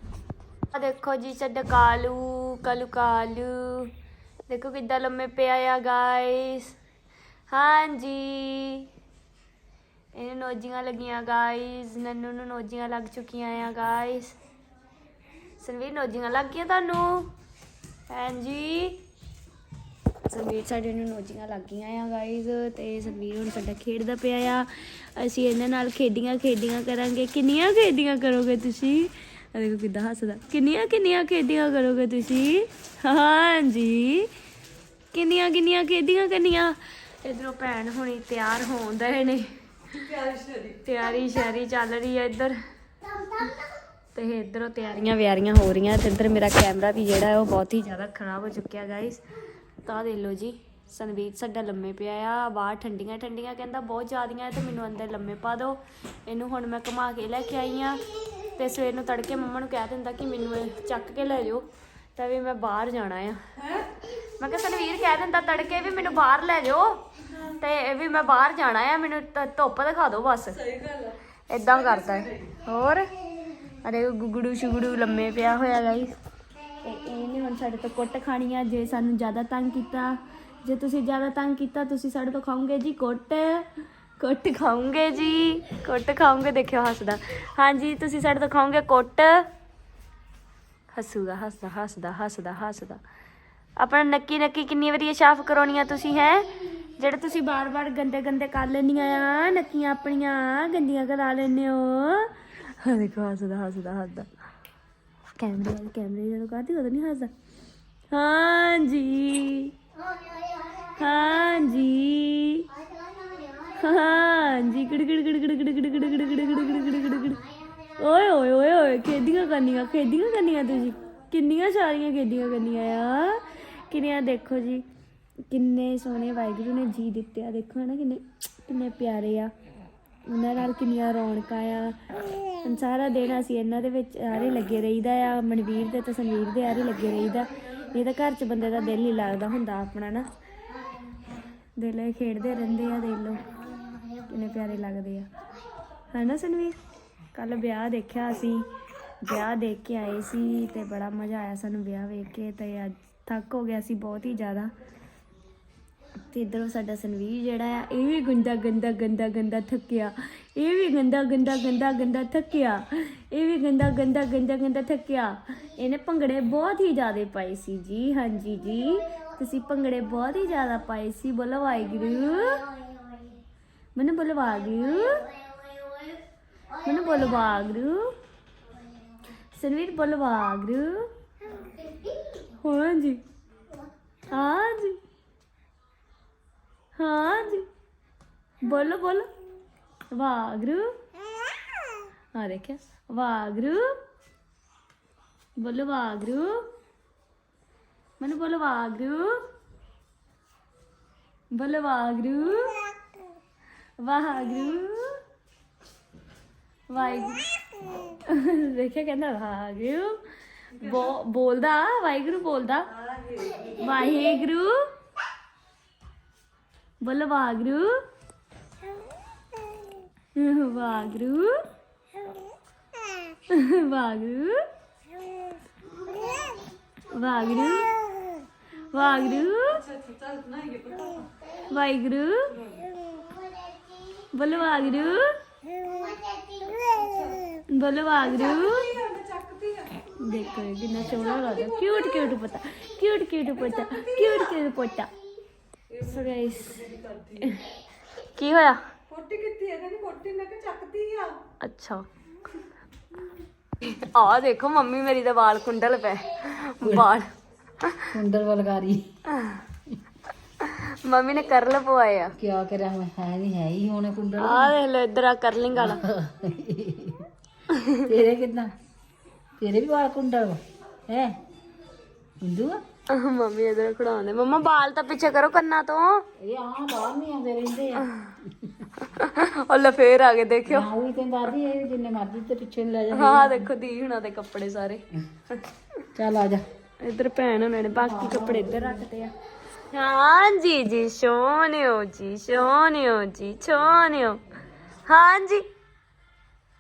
ਆ ਦੇਖੋ ਜੀ ਸਾਡਾ ਕਾਲੂ ਕਾਲੂ ਕਾਲੂ ਦੇਖੋ ਕਿੱਦਾਂ ਲੰਮੇ ਪਿਆ ਆ ਗਾਇਸ ਹਾਂਜੀ। ਇਹਨੂੰ ਨੋਜੀਆਂ ਲੱਗੀਆਂ ਗਾਇਸ ਨੰਨੂ ਨੂੰ ਨੋਜੀਆਂ ਲੱਗ ਚੁੱਕੀਆਂ ਆ ਗਾਇਸ ਸੰਵੀਰ, ਨੋਜੀਆਂ ਲੱਗ ਗਈਆਂ ਤੁਹਾਨੂੰ? ਹਾਂਜੀ। ਸੰਵੀਰ ਸਾਡੇ ਨੂੰ ਨੋਜੀਆਂ ਲੱਗ ਗਈਆਂ ਆ ਗਾਇਜ਼ ਤੇ ਸੰਵੀਰ ਹੁਣ ਸਾਡਾ ਖੇਡਦਾ ਪਿਆ ਆ। ਅਸੀਂ ਇਹਨਾਂ ਨਾਲ ਖੇਡੀਆਂ ਖੇਡੀਆਂ ਕਰਾਂਗੇ। ਕਿੰਨੀਆਂ ਖੇਡੀਆਂ ਕਰੋਗੇ ਤੁਸੀਂ? ਆ ਦੇਖੋ ਕਿੱਦਾਂ ਹੱਸਦਾ। ਕਿੰਨੀਆਂ ਕਿੰਨੀਆਂ ਖੇਡੀਆਂ ਕਰੋਗੇ ਤੁਸੀਂ? ਹਾਂਜੀ। ਕਿੰਨੀਆਂ ਕਿੰਨੀਆਂ ਖੇਡੀਆਂ ਕਰਨੀਆਂ? ਇਧਰੋਂ ਭੈਣ ਹੁਣੀ ਤਿਆਰ ਹੋਣ ਦੇ ਨੇ। ਤਿਆਰੀ ਸ਼ੈਰੀ। ਚੱਲ ਰਹੀ ਹੈ ਇੱਧਰ। ਤੇ ਇਧਰੋਂ ਤਿਆਰੀਆਂ ਵਿਆਰੀਆਂ ਹੋ ਰਹੀਆਂ ਤੇ ਇੱਧਰ ਮੇਰਾ ਕੈਮਰਾ ਵੀ ਜਿਹੜਾ ਹੈ ਉਹ ਬਹੁਤ ਹੀ ਜ਼ਿਆਦਾ ਖਰਾਬ ਹੋ ਚੁੱਕਿਆ ਗਾਇਸ ਤਾਂ ਦੇਖ ਲਓ ਜੀ ਸੰਦੀਪ ਸਾਡਾ ਲੰਮੇ ਪਿਆ ਆ ਬਾਹਰ ਠੰਡੀਆਂ ਠੰਡੀਆਂ ਕਹਿੰਦਾ ਬਹੁਤ ਜ਼ਿਆਦੀਆਂ ਤੇ ਮੈਨੂੰ ਅੰਦਰ ਲੰਮੇ ਪਾ ਦਿਓ ਇਹਨੂੰ ਹੁਣ ਮੈਂ ਘੁਮਾ ਕੇ ਲੈ ਕੇ ਆਈ ਆ ਤੇ ਸਵੇਰ ਨੂੰ ਤੜਕੇ ਮੰਮਾ ਨੂੰ ਕਹਿ ਦਿੰਦਾ ਕਿ ਮੈਨੂੰ ਇਹ ਚੱਕ ਕੇ ਲੈ ਜਾਓ ਤਾਂ ਵੀ ਮੈਂ ਬਾਹਰ ਜਾਣਾ ਆ। ਮੈਂ ਕਿਹਾ ਸੰਵੀਰ ਕਹਿ ਦਿੰਦਾ ਤੜਕੇ ਵੀ ਮੈਨੂੰ ਬਾਹਰ ਲੈ ਜਾਓ ਤੇ ਇਹ ਵੀ ਮੈਂ ਬਾਹਰ ਜਾਣਾ ਆ ਮੈਨੂੰ ਧ- ਧੁੱਪ ਦਿਖਾ ਦਿਓ ਬਸ। ਸਹੀ ਗੱਲ ਇਦਾਂ ਕਰਦਾ। ਹੈ ਹੋਰ? ਅਰੇ ਗੁਗੜੂ ਸ਼ੁਗੜੂ ਲੰਮੇ ਪਿਆ ਹੋਇਆ ਗਾਈਸ ਤੇ ਇਹਨੇ ਹੁਣ ਸਾਡੇ ਤੋਂ ਕੁੱਟ ਖਾਣੀ ਆ, ਜੇ ਸਾਨੂੰ ਜ਼ਿਆਦਾ ਤੰਗ ਕੀਤਾ, ਜੇ ਤੁਸੀਂ ਜ਼ਿਆਦਾ ਤੰਗ ਕੀਤਾ, ਤੁਸੀਂ ਸਾਡੇ ਤੋਂ ਖਾਓਗੇ ਜੀ ਕੁੱਟ। ਕੁੱਟ ਖਾਓਗੇ ਜੀ, ਕੁੱਟ ਖਾਓਗੇ, ਦੇਖਿਓ ਹੱਸਦਾ। ਹਾਂਜੀ, ਤੁਸੀਂ ਸਾਡੇ ਤੋਂ ਖਾਓਗੇ ਕੁੱਟ। ਹੱਸੂਗਾ, ਹੱਸਦਾ ਹੱਸਦਾ ਹੱਸਦਾ ਹੱਸਦਾ। ਆਪਣਾ ਨੱਕੀ ਨੱਕੀ ਕਿੰਨੀ ਵਾਰੀ ਇਹ ਸਾਫ਼ ਕਰਾਉਣੀਆਂ ਤੁਸੀਂ, ਹੈ? ਜਿਹੜੇ ਤੁਸੀਂ ਬਾਰ-ਬਾਰ ਗੰਦੇ ਗੰਦੇ ਕਰ ਲੈਂਦੀਆਂ ਆ, ਨੱਕੀਆਂ ਆਪਣੀਆਂ, ਗੰਦੀਆਂ ਕਰਾ ਲੈਂਦੇ ਹੋ। ਦੇਖੋ, ਹੱਸਦਾ ਹੱਸਦਾ ਹੱਸਦਾ। ਕੈਮਰੇ ਵਾਲੇ ਕੈਮਰੇ ਜਦੋਂ ਕਰਦੀ ਉਦੋਂ ਨਹੀਂ ਹੱਸਦਾ ਹਾਂਜੀ ਹਾਂਜੀ ਹਾਂਜੀ ਗੜ ਗੜ ਗੜ ਗੜ ਗੜ ਗੜ ਗੜ ਗੜ ਗੜ ਗੜ ਗੜ ਗੜ ਗੜ ਓਏ ਓਏ ਓਏ ਓਏ ਖੇਡੀਆਂ ਕਰਨੀਆਂ ਖੇਡੀਆਂ ਕਰਨੀਆਂ ਤੁਸੀਂ ਕਿੰਨੀਆਂ ਸਾਰੀਆਂ ਖੇਡੀਆਂ ਕਰਨੀਆਂ ਆ ਕਿੰਨੀਆਂ ਦੇਖੋ ਜੀ ਕਿੰਨੇ ਸੋਹਣੇ ਵਾਹਿਗੁਰੂ ਨੇ ਜੀ ਦਿੱਤੇ ਆ ਦੇਖੋ ਨਾ ਕਿੰਨੇ ਕਿੰਨੇ ਪਿਆਰੇ ਆ ਉਹਨਾਂ ਨਾਲ ਕਿੰਨੀਆਂ ਰੌਣਕਾਂ ਆ। ਸਾਰਾ ਦਿਨ ਅਸੀਂ ਇਹਨਾਂ ਦੇ ਵਿੱਚ ਆਰੇ ਲੱਗੇ ਰਹੀਦਾ ਆ। ਮਨਵੀਰ ਦੇ ਤੇ ਸੰਵੀਰ ਦੇ ਆਰੇ ਲੱਗੇ ਰਹੀਦਾ। ਇਹ ਤਾਂ ਘਰ 'ਚ ਬੰਦੇ ਦਾ ਦਿਲ ਨਹੀਂ ਲੱਗਦਾ ਹੁੰਦਾ ਆਪਣਾ ਨਾ। ਦਿਲ ਖੇਡਦੇ ਰਹਿੰਦੇ ਆ ਦੇਖ ਲਓ ਕਿੰਨੇ ਪਿਆਰੇ ਲੱਗਦੇ ਆ। ਹੈ ਨਾ ਸੰਵੀਰ? ਕੱਲ ਵਿਆਹ ਦੇਖਿਆ ਅਸੀਂ। ਵਿਆਹ ਦੇਖ ਕੇ ਆਏ ਸੀ ਤੇ ਬੜਾ ਮਜ਼ਾ ਆਇਆ ਸਾਨੂੰ ਵਿਆਹ ਵੇਖ ਕੇ ਤੇ ਅੱਜ ਥੱਕ ਹੋ ਗਿਆ ਸੀ ਬਹੁਤ ਹੀ ਜ਼ਿਆਦਾ। ਤੇ ਇਧਰੋਂ ਸਾਡਾ ਸੰਵੀਰ ਜਿਹੜਾ ਆ, ਇਹ ਵੀ ਗੰਦਾ ਗੰਦਾ ਗੰਦਾ ਗੰਦਾ ਥੱਕਿਆ। ਇਹ ਵੀ ਗੰਦਾ ਗੰਦਾ ਗੰਦਾ ਗੰਦਾ ਥੱਕਿਆ। ਇਹ ਵੀ ਗੰਦਾ ਗੰਦਾ ਗੰਦਾ ਗੰਦਾ ਥੱਕਿਆ। ਇਹਨੇ ਭੰਗੜੇ ਬਹੁਤ ਹੀ ਜ਼ਿਆਦਾ ਪਾਏ ਸੀ ਜੀ। ਹਾਂਜੀ ਜੀ। ਤੁਸੀਂ ਭੰਗੜੇ ਬਹੁਤ ਹੀ ਜ਼ਿਆਦਾ ਪਾਏ ਸੀ। ਬੋਲੋ ਵਾਹਿਗੁਰੂ। ਮੈਨੂੰ ਬੋਲੋ ਵਾਹਿਗੁਰੂ ਮੈਨੂੰ ਬੋਲੋ ਵਾਹਿਗੁਰੂ ਸੰਵੀਰ ਬੋਲੋ ਵਾਹਿਗੁਰੂ ਹਾਂਜੀ। ਹਾਂਜੀ। ਹਾਂਜੀ ਬੋਲੋ ਬੋਲੋ। ਵਾਗਰੂ। ਆ ਦੇਖਿਆ। ਵਾਗਰੂ। ਬੋਲੋ, ਵਾਗਰੂ। ਮੈਨੂੰ ਬੋਲੋ, ਵਾਗਰੂ। ਬੋਲੋ, ਵਾਗਰੂ। ਵਾਗਰੂ। ਵਾਹਿਗੁਰੂ ਦੇਖਿਆ ਕਹਿੰਦਾ ਵਾਗਰੂ। ਬੋ- ਬੋਲਦਾ, ਵਾਹਿਗੁਰੂ ਬੋਲਦਾ। ਵਾਹਿਗੁਰੂ। बोलो वागरू वागरू वागरू वागरू वागरू वागरू बोलो वागरू बोलो वागरू देखो कितना सोना लगा क्यूट क्यूट पोता क्यूट क्यूट पोता क्यूट क्यूट पोता ਸੋ ਗਾਇਸ ਕੀ ਹੋਇਆ? ਫੋਟੀ ਕਿੱਥੇ ਹੈ ਕਹਿੰਦੀ ਫੋਟੀ ਮੈਂ ਕਿ ਚੱਕਦੀ ਆ। ਅੱਛਾ। ਆ ਦੇਖੋ ਮੰਮੀ ਮੇਰੀ ਦੇ ਵਾਲ ਕੁੰਡਲ ਪਏ। ਵਾਲ। ਕੁੰਡਲ ਵਲਗਾਰੀ ਮੰਮੀ ਨੇ ਕਰਲ ਪਵਾਏ ਆ। ਕਿਆ ਕਰਾਂ ਮੈਂ ਹੈ ਨਹੀਂ ਹੈ ਹੀ ਹੁਣ ਕੁੰਡਲ। ਆ ਦੇਖ ਲੋ ਇੱਧਰ ਆ ਕਰਲਿੰਗ ਵਾਲਾ। ਤੇਰੇ ਕਿਦਾਂ? ਤੇਰੇ ਵੀ ਵਾਲ ਕੁੰਡਲ ਹੈ? ਹਿੰਦੂ ਆ? ਮੰਮੀ ਇੱਧਰ ਖੜਾਉਂਦੇ। ਮੰਮਾ ਬਾਲ ਤਾਂ ਪਿੱਛੇ ਕਰੋ ਕੰਨਾਂ ਤੋਂ। ਇਹ ਆ ਬਾਹਰ ਨਹੀਂ ਆਉਂਦੇ ਰਹਿੰਦੇ ਆ। ਉਹ ਲੈ ਫੇਰ ਆ ਗਏ ਦੇਖਿਓ। ਹਾਂ ਉਹੀ ਤੈਨੂੰ ਦੱਸਦੀ ਇਹ ਜਿੰਨੇ ਮਰਜ਼ੀ ਤੇ ਪਿੱਛੇ ਨੂੰ ਲੈ ਜਾ। ਹਾਂ ਦੇਖੋ ਦੀ ਹੁਣਾਂ ਦੇ ਕੱਪੜੇ ਸਾਰੇ। ਚੱਲ ਆ ਜਾ। ਇੱਧਰ ਭੈਣ ਉਹਨਾਂ ਨੇ ਬਾਕੀ ਕੱਪੜੇ ਇੱਧਰ ਰੱਖਦੇ ਆ। ਹਾਂਜੀ ਜੀ ਸੋਹਣਿਓ ਜੀ ਸੋਹਣਿਓ ਜੀ ਸੋਹਣਿਓ। ਹਾਂਜੀ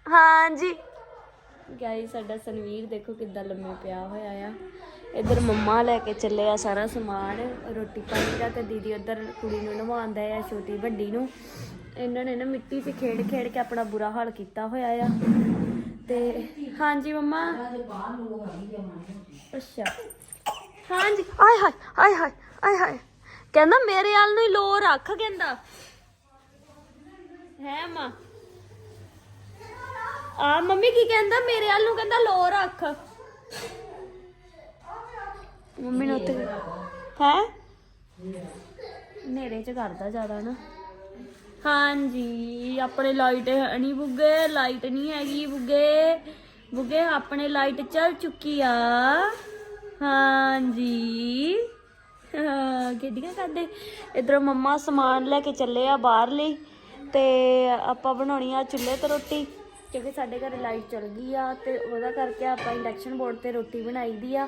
ਹਾਂਜੀ। ਗਾਈ ਸਾਡਾ ਸਨਵੀਰ ਦੇਖੋ ਕਿੱਦਾਂ ਲੰਮੇ ਪਿਆ ਹੋਇਆ ਆ। ਇੱਧਰ ਮੰਮਾ ਲੈ ਕੇ ਚੱਲੇ ਆ ਸਾਰਾ ਸਮਾਨ ਰੋਟੀ ਪਾਣੀ ਦਾ ਤੇ ਦੀਦੀ ਉੱਧਰ ਕੁੜੀ ਨੂੰ ਨਵਾਉਂਦਾ ਆ ਛੋਟੀ ਵੱਡੀ ਨੂੰ। ਇਹਨਾਂ ਨੇ ਨਾ ਮਿੱਟੀ 'ਚ ਖੇਡ ਖੇਡ ਕੇ ਆਪਣਾ ਬੁਰਾ ਹਾਲ ਕੀਤਾ ਹੋਇਆ ਆ। ਤੇ ਹਾਂਜੀ ਮੰਮਾ। ਅੱਛਾ। ਹਾਂਜੀ। ਆਏ ਹਾਏ ਆਏ ਹਾਏ ਆਏ ਹਾਏ। ਕਹਿੰਦਾ ਮੇਰੇ ਵੱਲ ਨੂੰ ਹੀ ਲੋ ਰੱਖ ਕਹਿੰਦਾ। ਹੈ ਮਾਂ। ਆ ਮੰਮੀ ਕੀ ਕਹਿੰਦਾ? ਮੇਰੇ ਵੱਲ ਨੂੰ ਕਹਿੰਦਾ ਲੋ ਰੱਖ। ਮੰਮੀ ਨੇ ਉੱਤੇ ਹੈ? ਨੇਰੇ ਚ ਕਰਦਾ ਜ਼ਿਆਦਾ ਨਾ। ਹਾਂਜੀ ਆਪਣੇ ਲਾਈਟ ਨਹੀਂ ਬੁੱਗੇ ਲਾਈਟ ਨਹੀਂ ਹੈਗੀ ਬੁੱਗੇ। ਬੁੱਗੇ ਆਪਣੇ ਲਾਈਟ ਚੱਲ ਚੁੱਕੀ ਆ। ਹਾਂਜੀ। ਹਾਂ ਕਿੱਡੀਆਂ ਕਰਦੇ? ਇਧਰੋਂ ਮੰਮਾ ਸਮਾਨ ਲੈ ਕੇ ਚੱਲੇ ਆ ਬਾਹਰ ਲਈ ਤੇ ਆਪਾਂ ਬਣਾਉਣੀ ਆ ਚੁੱਲ੍ਹੇ ਤੇ ਰੋਟੀ। ਕਿਉਂਕਿ ਸਾਡੇ ਘਰੇ ਲਾਈਟ ਚਲ ਗਈ ਆ ਤੇ ਉਹਦਾ ਕਰਕੇ ਆਪਾਂ ਇੰਡਕਸ਼ਨ ਬੋਰਡ ਤੇ ਰੋਟੀ ਬਣਾਈ ਦੀ ਆ।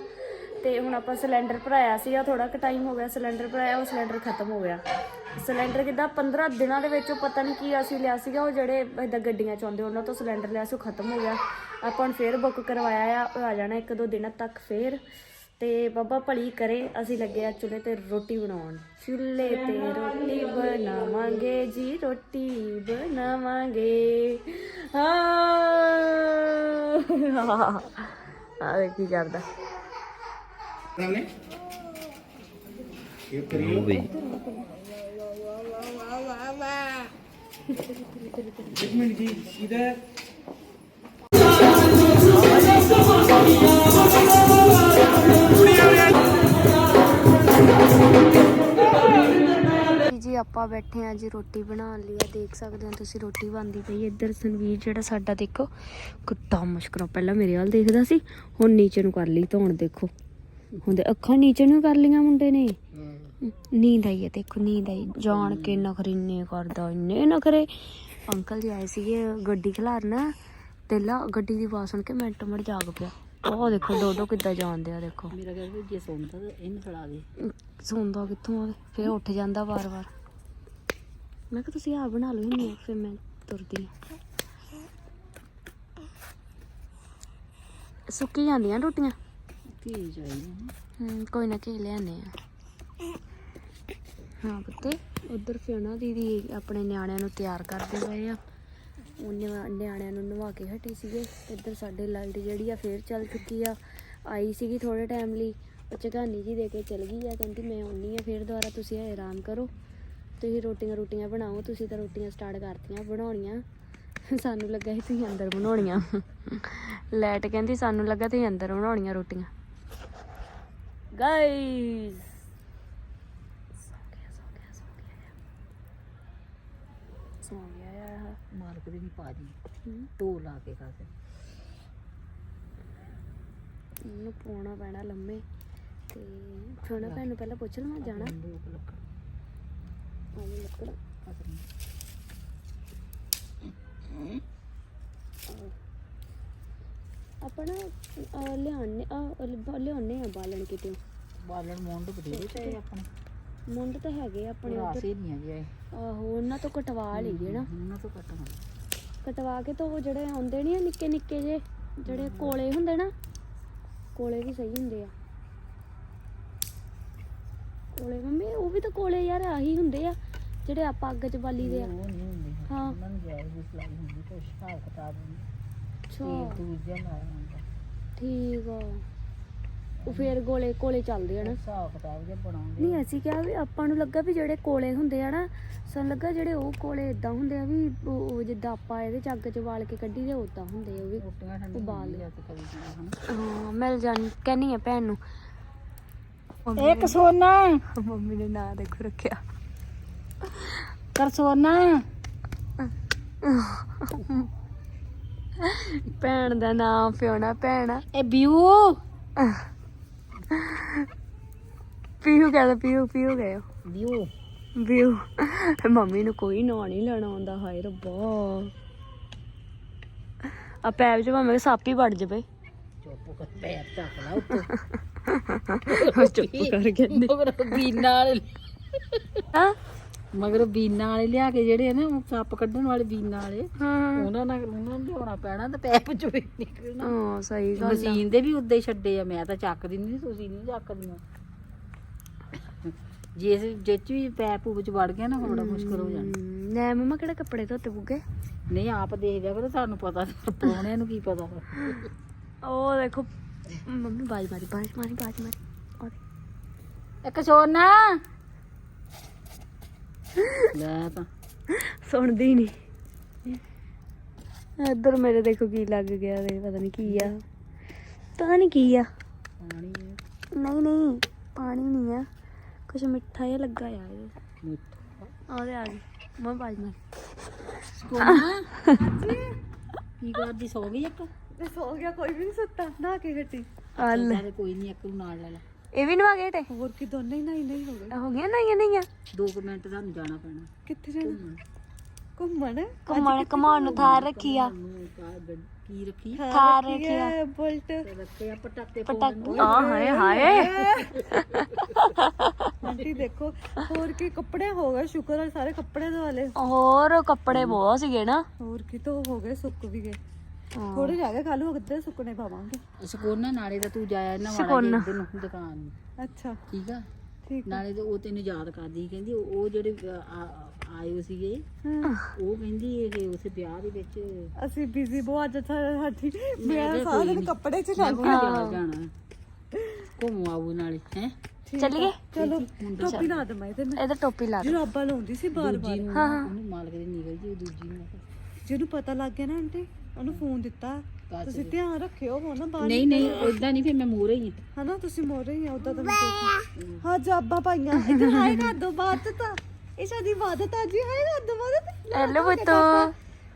ਤੇ ਹੁਣ ਆਪਾਂ ਸਿਲੰਡਰ ਭਰਾਇਆ ਸੀਗਾ ਥੋੜਾ ਕੁ ਟਾਈਮ ਹੋ ਗਿਆ ਸਿਲੰਡਰ ਭਰਾਇਆ, ਉਹ ਸਿਲੰਡਰ ਖਤਮ ਹੋ ਗਿਆ। ਸਿਲੰਡਰ ਕਿੱਦਾਂ 15 ਦਿਨਾਂ ਦੇ ਵਿੱਚ ਉਹ ਪਤਾ ਨਹੀਂ ਕੀ ਅਸੀਂ ਲਿਆ ਸੀਗਾ, ਉਹ ਜਿਹੜੇ ਇਦਾਂ ਗੱਡੀਆਂ ਚ ਆਉਂਦੇ, ਉਹਨਾਂ ਤੋਂ ਸਿਲੰਡਰ ਲਿਆ ਸੀ, ਉਹ ਖਤਮ ਹੋ ਗਿਆ। ਆਪਾਂ ਹੁਣ ਫੇਰ ਬੁੱਕ ਕਰਵਾਇਆ ਆ, ਉਹ ਆ ਜਾਣਾ ਇੱਕ ਦੋ ਦਿਨਾਂ ਤੱਕ ਫੇਰ। ਤੇ ਬਾਬਾ ਭਲੀ ਕਰੇ, ਅਸੀਂ ਲੱਗੇ ਆ ਚੁੱਲ੍ਹੇ ਤੇ ਰੋਟੀ ਬਣਾਉਣ। ਚੁੱਲ੍ਹੇ ਤੇ ਰੋਟੀ ਬਣਾਵਾਂਗੇ ਜੀ, ਰੋਟੀ ਬਣਾਵਾਂਗੇ। ਹਾਂ। ਆ ਕੀ ਕਰਦਾ? ਉਹ ਬਈ। ਇੱਕ ਮਿੰਟ ਜੀ ਇਹਦਾ ਜੀ ਜੀ ਆਪਾਂ ਬੈਠੇ ਆ ਜੀ ਰੋਟੀ ਬਣਾਉਣ ਲਈ। ਆ ਦੇਖ ਸਕਦੇ ਹੋ ਤੁਸੀਂ ਰੋਟੀ ਬਣਦੀ ਪਈ। ਇੱਧਰ ਸੰਵੀਰ ਜਿਹੜਾ ਸਾਡਾ ਦੇਖੋ ਕਿੱਡਾ ਮੁਸ਼ਕਲ ਪਹਿਲਾਂ ਮੇਰੇ ਵੱਲ ਦੇਖਦਾ ਸੀ ਹੁਣ ਨੀਚੇ ਨੂੰ ਕਰ ਲਈ ਧੌਣ ਦੇਖੋ। ਹੁੰਦੇ ਅੱਖਾਂ ਨੀਚੇ ਨੂੰ ਕਰ ਲੀਆਂ ਮੁੰਡੇ ਨੇ। ਨੀਂਦ ਆਈ ਹੈ ਦੇਖੋ ਨੀਂਦ ਆਈ। ਜਾਣ ਕੇ ਨਖਰੇ ਇੰਨੇ ਕਰਦਾ ਇੰਨੇ ਨਖਰੇ। ਅੰਕਲ ਜੀ ਆਏ ਸੀਗੇ ਗੱਡੀ ਖਿਲਾਰਨਾ ਤੇ ਲਾ ਗੱਡੀ ਦੀ ਆਵਾਜ਼ ਸੁਣ ਕੇ ਮਿੰਟ ਮਿੰਟ ਜਾਗ ਪਿਆ। ਉਹ ਦੇਖੋ ਡੋਡੋ ਕਿੱਦਾਂ ਜਾਣਦੇ ਆ ਦੇਖੋ। ਮੇਰਾ ਕਹਿੰਦਾ ਜੇ ਸੌਂਦਾ ਤਾਂ ਇਹਨੂੰ ਖੜਾ ਦੇ। ਸੌਂਦਾ ਕਿੱਥੋਂ ਆ? ਫਿਰ ਉੱਠ ਜਾਂਦਾ ਵਾਰ-ਵਾਰ। ਮੈਂ ਕਿਹਾ ਤੁਸੀਂ ਆ ਬਣਾ ਲਓ ਇਹਨੂੰ ਫਿਰ ਮੈਂ ਤੁਰਦੀ ਹਾਂ। ਸੁੱਕੀ ਜਾਂਦੀਆਂ ਰੋਟੀਆਂ? ਕੀ ਚਾਹੀਦਾ ਹੂੰ ਕੋਈ ਨਾ ਕੀ ਲਿਆਨੇ ਆ। ਹਾਂ ਪੁੱਤੇ, ਉਧਰ ਫਿona ਦੀਦੀ ਆਪਣੇ ਨਿਆਣਿਆਂ ਨੂੰ ਤਿਆਰ ਕਰਦੇ ਪਏ ਆ। ਉਹ ਨਿਆ- ਨਿਆਣਿਆਂ ਨੂੰ ਨਵਾ ਕੇ ਹਟੇ ਸੀਗੇ। ਇੱਧਰ ਸਾਡੇ ਲਾਈਟ ਜਿਹੜੀ ਆ ਫੇਰ ਚੱਲ ਚੁੱਕੀ ਆ। ਆਈ ਸੀਗੀ ਥੋੜੇ ਟਾਈਮ ਲਈ। ਉਹ ਝਗਾਨੀ ਜੀ ਦੇ ਕੇ ਚਲ ਗਈ ਆ। ਕਹਿੰਦੀ ਮੈਂ ਆਉਣੀ ਆ, ਫੇਰ ਦੁਬਾਰਾ ਤੁਸੀਂ ਆਰਾਮ ਕਰੋ। ਤੁਸੀਂ ਰੋਟੀਆਂ ਰੋਟੀਆਂ ਬਣਾਓ, ਤੁਸੀਂ ਤਾਂ ਰੋਟੀਆਂ ਸਟਾਰਟ ਕਰਤੀਆਂ, ਬਣਾਉਣੀਆਂ। ਸਾਨੂੰ ਲੱਗਾ ਸੀ ਤੁਸੀਂ ਅੰਦਰ ਬਣਾਉਣੀਆਂ। ਲੈਟ ਕਹਿੰਦੀ ਸਾਨੂੰ ਲੱਗਾ ਤੁਸੀਂ ਅੰਦਰ ਬਣਾਉਣੀਆਂ ਰੋਟੀਆਂ। ਗਾਇਸ ਸੌ ਗਿਆ ਆ ਮਾਲਕ ਦੇ ਵੀ ਪਾ ਦੀ। ਹੂੰ। ਢੋ ਲਾ ਕੇ ਖਾ ਕੇ। ਇਹਨੂੰ ਪਾਉਣਾ ਪੈਣਾ ਲੰਮੇ। ਤੇ ਛੋਣਾ ਭੈਣ ਨੂੰ ਪਹਿਲਾਂ ਪੁੱਛ ਲਵਾਂ ਜਾਣਾ? ਲੋਕ ਲੱਕੜ। ਆਵੇ ਲੱਕੜ। ਪਤਨੀ ਆਪਣਾ ਲਿਆਉਣੇ ਆ ਲਿਆਉਣੇ ਆ ਬਾਲਣ ਕਿਤੇ। ਬਾਲਣ ਮੁੰਡ ਬਥੇਰੇ ਪਏ ਆਪਣੇ। ਮੁੰਡ ਤਾਂ ਹੈਗੇ ਆ ਆਪਣੇ ਉੱਧਰ। ਰਾਸੇ ਨਹੀਂ ਆ ਜੇ ਆਹੋ ਉਹਨਾਂ ਤੋਂ ਕਟਵਾ ਲਈਏ ਨਾ। ਉਹਨਾਂ ਤੋਂ ਕੱਟਣਾ ਕਟਵਾ ਕੇ ਤਾਂ ਉਹ ਜਿਹੜੇ ਆਉਂਦੇ ਨਹੀਂ ਨਿੱਕੇ ਨਿੱਕੇ ਜੇ ਜਿਹੜੇ ਕੋਲੇ ਹੁੰਦੇ ਨਾ ਕੋਲੇ ਵੀ ਸਹੀ ਹੁੰਦੇ ਆ। ਕੋਲੇ ਮੰਮੀ ਉਹ ਵੀ ਤਾਂ ਕੋਲੇ ਯਾਰ ਆਹੀ ਹੁੰਦੇ ਆ ਜਿਹੜੇ ਆਪਾਂ ਅੱਗ 'ਚ ਬਾਲੀ ਦੇ ਆ। ਉਹ ਨਹੀਂ ਹੁੰਦੇ ਹਾਂ। ਉਹਨਾਂ ਨੂੰ ਜਾਇਜ਼ ਦੀ ਸਲਾਈ ਹੁੰਦੀ ਤੇ ਹਿਸਾਬ ਕਿਤਾਬ ਹੁੰਦਾ। ਅੱਛਾ। ਤੇ ਦੂਜਾ ਲਾਇਆ ਹੁੰਦਾ। ਠੀਕ ਆ। ਉਹ ਫੇਰ ਗੋਲੇ ਕੋਲੇ ਚੱਲਦੇ ਆ ਨਾ। ਹਿਸਾਬ ਕਿਤਾਬ ਜੇ ਬਣਾਉਂਦੇ ਨਹੀਂ ਅਸੀਂ ਕਿਹਾ ਵੀ ਆਪਾਂ ਨੂੰ ਲੱਗਾ ਵੀ ਜਿਹੜੇ ਕੋਲੇ ਹੁੰਦੇ ਆ ਨਾ ਸਾਨੂੰ ਲੱਗਾ ਜਿਹੜੇ ਉਹ ਕੋਲੇ ਇਦਾਂ ਹੁੰਦੇ ਆ ਵੀ ਉਹ ਉਹ ਜਿੱਦਾਂ ਆਪਾਂ ਇਹਦੇ ਚ ਅੱਗ ਚ ਵਾਲ ਕੇ ਕੱਢੀ ਦੇ ਉਦਾਂ ਹੁੰਦੇ ਆ ਉਹ ਵੀ। ਰੋਟੀਆਂ ਠੰਡੀਆਂ ਉਬਾਲ ਹੁੰਦੀਆਂ ਤੇ ਕਦੀ ਹਨਾ? ਹਾਂ ਮਿਲ ਜਾਣੀ ਕਹਿਨੀ ਆ ਭੈਣ ਨੂੰ। ਇੱਕ ਸੋਨਾ। ਮੰਮੀ ਨੇ ਨਾਂ ਦੇਖੋ ਰੱਖਿਆ। ਕਰ ਸੋਨਾ। ਭੈਣ ਦਾ ਨਾਮ ਫਿਉਣਾ ਭੈਣ। ਇਹ ਬਿਊ। ਪੀਹੂ ਕਹਿੰਦਾ ਪੀਹੂ ਪੀਹੂ ਗਏ ਬਿਊ ਵਿਊ। ਮੰਮੀ ਨੂੰ ਕੋਈ ਨਾਂ ਨਹੀਂ ਲੈਣਾ ਆਉਂਦਾ ਹਾਏ ਰੱਬਾ। ਆ ਪੈਰ ਚ ਭਾਵੇਂ ਸੱਪ ਹੀ ਵੜ ਜਾਵੇ। ਚੁੱਪ ਕਰ ਪੈਰ ਚੱਕ ਲਾ ਉੱਤੇ। ਚੁੱਪ ਕਰ ਕਹਿੰਦੇ ਬੀਨਾ ਵਾਲੇ ਹਾਂ? ਮਗਰ ਬੀਨਾ ਵਾਲੇ ਲਿਆ ਕੇ ਜਿਹੜੇ ਆ ਨਾ ਉਹ ਸੱਪ ਕੱਢਣ ਵਾਲੇ ਬੀਨਾ ਵਾਲੇ ਹਾਂ। ਉਹਨਾਂ ਨਾਲ ਉਹਨਾਂ ਨੂੰ ਲਿਆਉਣਾ ਪੈਣਾ ਤੇ ਪੈਪ ਚੋਂ ਨਿਕਲਣਾ। ਹਾਂ ਸਹੀ ਗੱਲ ਆ। ਮਸ਼ੀਨ ਦੇ ਵੀ ਉੱਦੇ ਛੱਡੇ ਆ ਮੈਂ ਤਾਂ ਚੱਕਦੀ ਨਹੀਂ ਤੁਸੀਂ ਨਹੀਂ ਚੱਕਦੀਆਂ ਜੇ ਜੇ ਚ ਵੀ ਪੈਪ ਵਿੱਚ ਵੜ ਗਿਆ ਨਾ ਬੜਾ ਮੁਸ਼ਕਲ ਹੋ ਜਾਣਾ। ਲੈ ਮਮਾ ਕਿਹੜੇ ਕੱਪੜੇ ਧੋਤੇ ਬੁੱਗੇ? ਨਹੀਂ ਆਪ ਦੇਖ ਲਿਆ ਕਰੋ ਤੁਹਾਨੂੰ ਪਤਾ ਪਾਉਣਿਆਂ ਨੂੰ ਕੀ ਪਤਾ। ਉਹ ਦੇਖੋ ਮੰਮੀ ਬਾਜ ਮਾਰੀ ਬਾਜ ਮਾਰੀ ਬਾਜ ਮਾਰੀ। ਇੱਕ ਸੋਨਾ ਲੈ ਤਾਂ। ਸੁਣਦੀ ਨਹੀਂ ਇੱਧਰ ਮੇਰੇ ਦੇਖੋ ਕੀ ਲੱਗ ਗਿਆ ਦੇ ਪਤਾ ਨਹੀਂ ਕੀ ਆ। ਪਤਾ ਨਹੀਂ ਕੀ ਆ। ਪਾਣੀ ਨਹੀਂ ਨਹੀਂ ਪਾਣੀ ਨਹੀਂ ਆ। ਕੁਛ ਮਿੱਠਾ ਜਿਹਾ ਲੱਗਾ ਆ ਇਹਦੇ। ਮਿੱਠਾ। ਉਹਦੇ ਆ ਗਈ। ਮੈਂ ਬਾਜ ਮਾਰੀ ਸੋਨਾ ਕੀ ਕਰਦੀ? ਸੌ ਗਈ ਇੱਕ? ਸੋ ਗਿਆ ਕੋਈ ਵੀ ਨਹੀਂ ਸੁੱਤਾ। ਨਾ ਕੇ ਹਟੀ। ਚੱਲ। ਕੋਈ ਨਹੀਂ ਇੱਕ ਨੂੰ ਨਾਲ ਲੈ ਲੈ। ਇਹ ਵੀ ਨਵਾ ਗਏ ਤੇ ਹੋਰ ਕੀ ਦੋਨੇ ਹੀ ਨਹੀਂ ਨਹੀਂ ਹੋ ਗਏ ਹੋ ਗਿਆ ਨਹੀਂ ਨਹੀਂ ਆ ਦੋ ਕੁ ਮਿੰਟ ਤੁਹਾਨੂੰ ਜਾਣਾ ਪੈਣਾ। ਕਿੱਥੇ ਜਾਣਾ? ਘੁੰਮਣ। ਕਮਾਣ ਕਮਾਣ ਨੂੰ ਥਾਰ ਰੱਖੀ ਆ। ਕਾ ਗੱਡ- ਕੀ ਰੱਖੀ? ਥਾਰ ਰੱਖੀ ਆ ਇਹ ਬੁਲਟ। ਰੱਖੇ ਆ ਪਟਾਕੇ ਪਟਕ ਆ ਹਾਏ ਹਾਏ। ਆਂਟੀ ਦੇਖੋ ਹੋਰ ਕੀ ਕੱਪੜੇ ਹੋ ਗਏ? ਸ਼ੁਕਰ ਹੈ ਸਾਰੇ ਕੱਪੜੇ ਵਾਲੇ ਹੋਰ ਕੱਪੜੇ ਬਹੁਤ ਸੀਗੇ ਨਾ। ਹੋਰ ਕੀ ਤੋਂ ਹੋ ਗਏ ਸੁੱਕ ਵੀ ਗਏ। ਹਾਂ। ਥੋੜੇ ਰਹਿ ਗਏ ਕੱਲ ਅੱਧੇ ਸੁੱਕਣੇ ਪਾਵਾਂਗੇ। ਸਕੋਨਾ ਨਾਲੇ ਤਾਂ ਤੂੰ ਜਾਇਆ ਨਾ ਵਾਲਾ ਸਕੋਨਾ। ਜਿੱਦ ਨੂੰ ਦੁਕਾਨ ਨੂੰ। ਅੱਛਾ। ਠੀਕ ਆ? ਠੀਕ ਨਾਲੇ ਤੇ ਉਹ ਤੈਨੂੰ ਯਾਦ ਕਰਦੀ ਕਹਿੰਦੀ ਉਹ ਉਹ ਜਿਹੜੇ ਅ, ਆ- ਆਏ ਹੋਏ ਸੀਗੇ ਹਾਂ। ਉਹ ਕਹਿੰਦੀ ਇਹ ਉਸੇ ਵਿਆਹ ਦੇ ਵਿੱਚ ਅਸੀਂ ਬਿਜ਼ੀ ਬਹੁਤ ਅੱਜ ਸਾ- ਸਾਡੀ ਮੈਂ ਕਿਹਾ ਸਾਰਾ ਕੋਈ ਦਿਨ ਨੀ। ਕੱਪੜੇ ਚ ਮੈਂ ਲੱਗ ਵਿਆਹ ਜਾਣਾ। ਘੁੰਮ ਨਾਲੇ ਹੈ? ਚੱਲ ਗਏ ਚਲੋ ਟੋਪੀ ਲਾ ਇਹਦੇ ਮੈਂ ਇਹਦੇ ਟੋਪੀ ਲਾ ਦੇ। ਜਰਾਬਾਂ ਲਾਉਂਦੀ ਸੀ ਬਾਰ ਬਾਰ ਦੂਜੀ ਨੂੰ ਉਹਨੂੰ ਮਾਲਕ ਦੀ ਨਿਕਲ ਜੀ ਉਹ ਦੂਜੀ ਨੂੰ ਜਿਹਨੂੰ ਪਤਾ ਲੱਗ ਗਿਆ ਨਾ ਆਂਟੀ। ਉਹਨੂੰ ਫੋਨ ਦਿੱਤਾ। ਤੁਸੀਂ ਧਿਆਨ ਰੱਖਿਓ ਹੋ ਨਾ ਬਾਹਰ ਨਹੀਂ ਨਹੀਂ ਉਦਾਂ ਨਹੀਂ ਫਿਰ ਮੈਂ ਮੂਰੇ ਹੀ। ਹਨਾ ਤੁਸੀਂ ਮੋਰੇ ਹੀ ਆ ਉਦਾਂ ਤਾਂ ਮੈਂ ਹਾਂ ਜਾਬਾਂ ਪਾਈਆਂ। ਇੱਧਰ ਹਾਏ ਕਰ ਦੋ ਬਾਤ ਤਾਂ ਇਹ ਸਾਡੀ ਬਾਦਤ ਆ ਜੀ ਹਾਏ ਕਰ ਦੋ ਬਾਦਤ ਹੈਲੋ ਪੁੱਤੋ।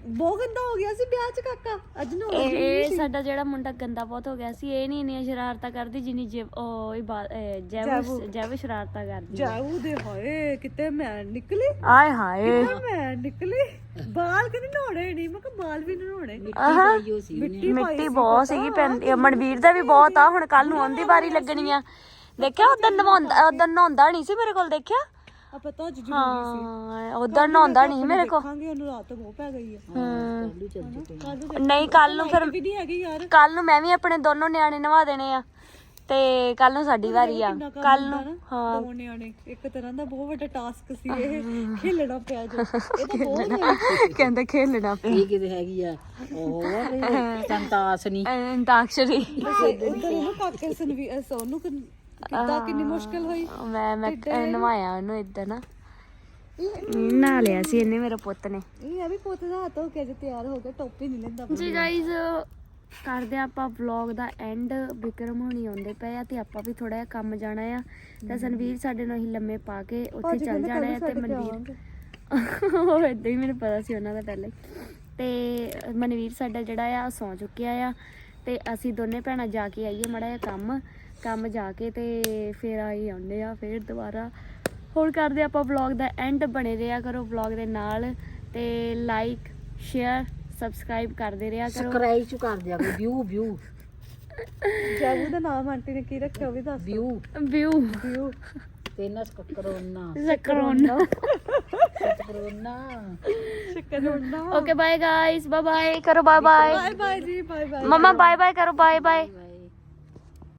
ਬਹੁਤ ਗੰਦਾ ਹੋ ਗਿਆ ਸੀ ਵਿਆਹ ਚ ਕਾਕਾ। ਅੱਜ ਨੂੰ ਇਹ ਇਹ ਸਾਡਾ ਜਿਹੜਾ ਮੁੰਡਾ ਗੰਦਾ ਬਹੁਤ ਹੋ ਗਿਆ ਸੀ ਇਹ ਨਹੀਂ ਇੰਨੀਆਂ ਸ਼ਰਾਰਤਾਂ ਕਰਦੀ ਜਿੰਨੀ ਜੈ ਉਹ ਇਹ ਬਾ- ਇਹ ਜੈਵ ਜੈਵ। ਸ਼ਰਾਰਤਾਂ ਕਰਦੀ। ਜਾਊ ਦੇ ਹਾਏ ਕਿਤੇ ਮੈਂ ਨਿਕਲੀ? ਆਏ ਹਾਏ। ਮੈਂ ਨਿਕਲੀ? ਬਾਲ ਕਿ ਨਹਾਉਣੇ ਨਹੀਂ ਮੈਂ ਕਿਹਾ ਬਾਲ ਵੀ ਨੀ ਨਹਾਉਣੇ। ਮਿੱਟੀ ਪਾਈ ਸੀ। ਮਿੱਟੀ ਬਹੁਤ ਸੀਗੀ ਪੈਂਦੀ ਮਨਵੀਰ ਦਾ ਵੀ ਬਹੁਤ ਆ ਹੁਣ ਕੱਲ ਨੂੰ ਆਉਂਦੀ ਵਾਰੀ ਲੱਗਣੀ ਆ ਦੇਖਿਆ ਉਦੋਂ ਨਵਾਉਂਦਾ ਉਦੋਂ ਨਹਾਉਂਦਾ ਨਹੀਂ ਸੀ ਮੇਰੇ ਕੋਲ ਦੇਖਿਆ? ਆ ਪਤਾ ਅੱਜ ਜ਼ਰੂਰੀ ਸੀ। ਹਾਂ ਉਦੋਂ ਨਹਾਉਂਦਾ ਨਹੀਂ ਮੇਰੇ ਕੋਲ। ਦੇਖਾਂਗੇ ਉਹਨੂੰ ਰਾਤ ਮੋਹ ਪੈ ਗਈ ਹੈ। ਨਹੀਂ ਕੱਲ ਨੂੰ ਫਿਰ ਵੀ ਨਹੀਂ ਹੈਗੀ ਯਾਰ। ਕੱਲ ਨੂੰ ਮੈਂ ਵੀ ਆਪਣੇ ਦੋਨੋਂ ਨਿਆਣੇ ਨਵਾ ਦੇਣੇ ਆ। ਤੇ ਕੱਲ ਨੂੰ ਸਾਡੀ ਵਾਰੀ ਆ। ਕਿੰਨਾ ਕੰਮ ਕੱਲ ਹੁੰਦਾ ਨੂੰ ਨਾ, ਹਾਂ। ਦੋ ਨਿਆਣੇ ਇੱਕ ਤਰ੍ਹਾਂ ਦਾ ਬਹੁਤ ਵੱਡਾ ਟਾਸਕ ਸੀ ਇਹ। ਖੇਲਣਾ ਪਿਆ ਜੋ। ਇਹ ਤਾਂ ਬਹੁਤ ਹੈ। ਕਹਿੰਦਾ ਖੇਲਣਾ ਪਿਆ। ਇਹ ਕਿਤੇ ਹੈਗੀ ਆ? ਉਹ ਸੰਤਾਸਨੀ ਅੰਤਾਕਸ਼ਰੀ ਇੱਧਰ ਇਹਨੂੰ ਕਾਕੇ ਸਨਵੀ ਸੋਨੂੰ ਕਿੰਨ- ਕਿੱਦਾਂ ਕਿੰਨੀ ਮੁਸ਼ਕਲ ਹੋਈ? ਮੈਂ ਮੈਂ ਨਵਾਇਆ ਉਹਨੂੰ ਇਦਾਂ ਨਾ। ਨਹਾ ਲਿਆ ਸੀ ਇਹਨੇ ਮੇਰੇ ਪੁੱਤ ਨੇ। ਇਹ ਆ ਵੀ ਪੁੱਤ ਦਾ ਹੱਥ ਹੋ ਕੇ ਤਿਆਰ ਹੋ ਗਿਆ ਟੋਪੀ ਨਹੀਂ ਲੈਂਦਾ ਜੀ ਗਾਇਜ਼ ਕਰਦੇ ਹਾਂ ਆਪਾਂ ਵਲੌਗ ਦਾ ਐਂਡ ਵਿਕਰਮ ਹੋਣੀ ਆਉਂਦੇ ਪਏ ਆ ਤੇ ਆਪਾਂ ਵੀ ਥੋੜਾ ਜਿਹਾ ਕੰਮ ਜਾਣਾ ਆ। ਤੇ ਸਨਵੀਰ ਸਾਡੇ ਨਾਲ ਹੀ ਲੰਮੇ ਪਾ ਕੇ ਉੱਥੇ ਚੱਲ ਜਾਣਾ ਆ ਤੇ ਮਨਵੀਰ *laughs* ਉਹ ਏਦਾਂ ਹੀ ਮੈਨੂੰ ਪਤਾ ਸੀ ਉਹਨਾਂ ਦਾ ਪਹਿਲੇ ਤੇ ਮਨਵੀਰ ਸਾਡਾ ਜਿਹੜਾ ਆ ਸੌਂ ਚੁੱਕਿਆ ਆ। ਤੇ ਅਸੀਂ ਦੋਨੇ ਭੈਣਾਂ ਜਾ ਕੇ ਆਈਏ ਮੜਾ ਜਿਹਾ ਕੰਮ। ਕੰਮ ਜਾ ਕੇ ਤੇ ਫਿਰ ਆਈ ਆਉਂਦੇ ਆ ਫਿਰ ਦੁਬਾਰਾ। ਹੋਰ ਕਰਦੇ ਆਪਾਂ ਵਲੌਗ ਦਾ ਐਂਡ ਬਣੇ ਰਿਹਾ ਕਰੋ ਵਲੌਗ ਦੇ ਨਾਲ ਤੇ ਲਾਈਕ ਸ਼ੇਅਰ ਸਬਸਕ੍ਰਾਈਬ ਕਰਦੇ ਰਿਹਾ ਕਰੋ। ਸਕਰਾਈ ਚ ਕਰ ਦਿਆ ਕੋਈ ਵਿਊ ਵਿਊ ਜਾਗੂ ਦਾ ਨਾਮ ਆਂਟੀ ਨੇ ਕੀ ਰੱਖਿਆ ਉਹ ਵੀ ਦੱਸ ਵਿਊ ਵਿਊ ਤੇ ਨਾ ਸਕਰੋਨਾ। ਜ਼ਕਰੋਨਾ ਸਕਰੋਨਾ। ਸ਼ੁਕਰਾਨਾ। Okay bye guys bye bye ਕਰੋ ਬਾਏ ਬਾਏ ਬਾਏ ਬਾਏ ਜੀ bye bye mama bye bye ਕਰੋ ਬਾਏ ਬਾਏ